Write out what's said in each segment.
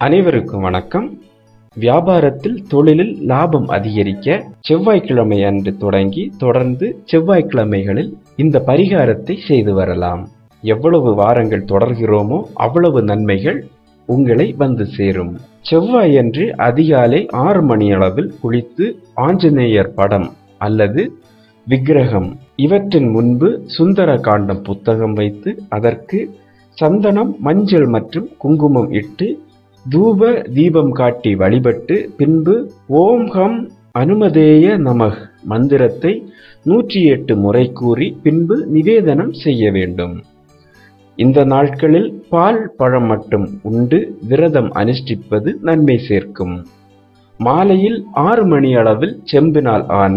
அனைவருக்கும் வணக்கம். வியாபாரத்தில் தொழிலில் லாபம் அதிகரிக்க செவ்வாய்க்கிழமை அன்று தொடங்கி தொடர்ந்து செவ்வாய்க்கிழமைகளில் இந்த பரிகாரத்தை செய்து வரலாம். எவ்வளவு வாரங்கள் தொடர்கிறோமோ அவ்வளவு நன்மைகள் உங்களை வந்து சேரும். செவ்வாயன்று அதிகாலை ஆறு மணி அளவில் குளித்து ஆஞ்சநேயர் படம் அல்லது விக்கிரகம் இவற்றின் முன்பு சுந்தர காண்டம் புத்தகம் வைத்து அதற்கு சந்தனம் மஞ்சள் மற்றும் குங்குமம் இட்டு தூப தீபம் காட்டி வழிபட்டு பின்பு ஓம் ஹம் அனுமதேய நமக் மந்திரத்தை நூற்றி எட்டு முறை கூறி பின்பு நிவேதனம் செய்ய வேண்டும். இந்த நாட்களில் பால் பழம் மட்டும் உண்டு விரதம் அனுஷ்டிப்பது நன்மை சேர்க்கும். மாலையில் ஆறு மணி அளவில் செம்பினால் ஆன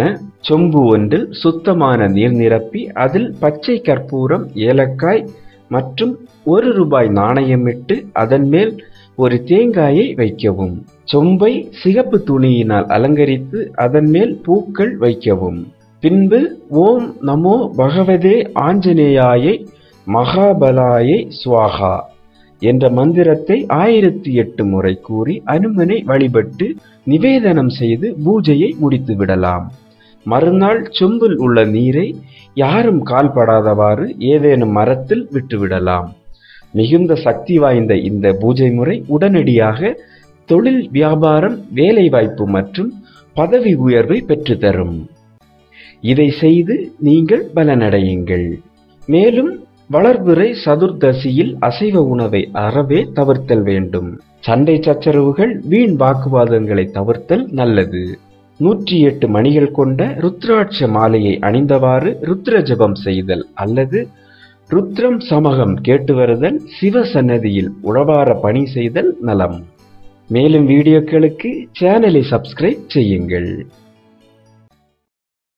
சொம்பு ஒன்றில் சுத்தமான நீர் நிரப்பி அதில் பச்சை கற்பூரம் ஏலக்காய் மற்றும் ஒரு ரூபாய் நாணயமிட்டு அதன் மேல் ஒரு தேங்காயை வைக்கவும். சொம்பை சிகப்பு துணியினால் அலங்கரித்து அதன் மேல் பூக்கள் வைக்கவும். பின்பு ஓம் நமோ பகவதே ஆஞ்சநேயாயை மகாபலாயை சுவாகா என்ற மந்திரத்தை ஆயிரத்தி எட்டு முறை கூறி அனுமனை வழிபட்டு நிவேதனம் செய்து பூஜையை முடித்து விடலாம். மறுநாள் சொம்பில் உள்ள நீரை யாரும் கால்படாதவாறு ஏதேனும் மரத்தில் விட்டுவிடலாம். மிகுந்த சக்தி வாய்ந்த இந்த பூஜை முறை உடனடியாக தொழில் வியாபாரம் வேலைவாய்ப்பு மற்றும் பதவி உயர்வை பெற்றுத்தரும். இதை செய்து நீங்கள் பலனடையுங்கள். மேலும் வளர்பிறை சதுர்தசியில் அசைவ உணவை அறவே தவிர்த்தல் வேண்டும். சண்டை சச்சரவுகள் வீண் வாக்குவாதங்களை தவிர்த்தல் நல்லது. நூற்றி எட்டு மணிகள் கொண்ட ருத்ராட்ச மாலையை அணிந்தவாறு ருத்ர ஜபம் செய்தல் அல்லது ருத்ரம் சமகம் கேட்டு வருதல் சிவ சன்னதியில் உழவார பணி செய்தல் நலம். மேலும் வீடியோக்களுக்கு சேனலை சப்ஸ்கிரைப் செய்யுங்கள்.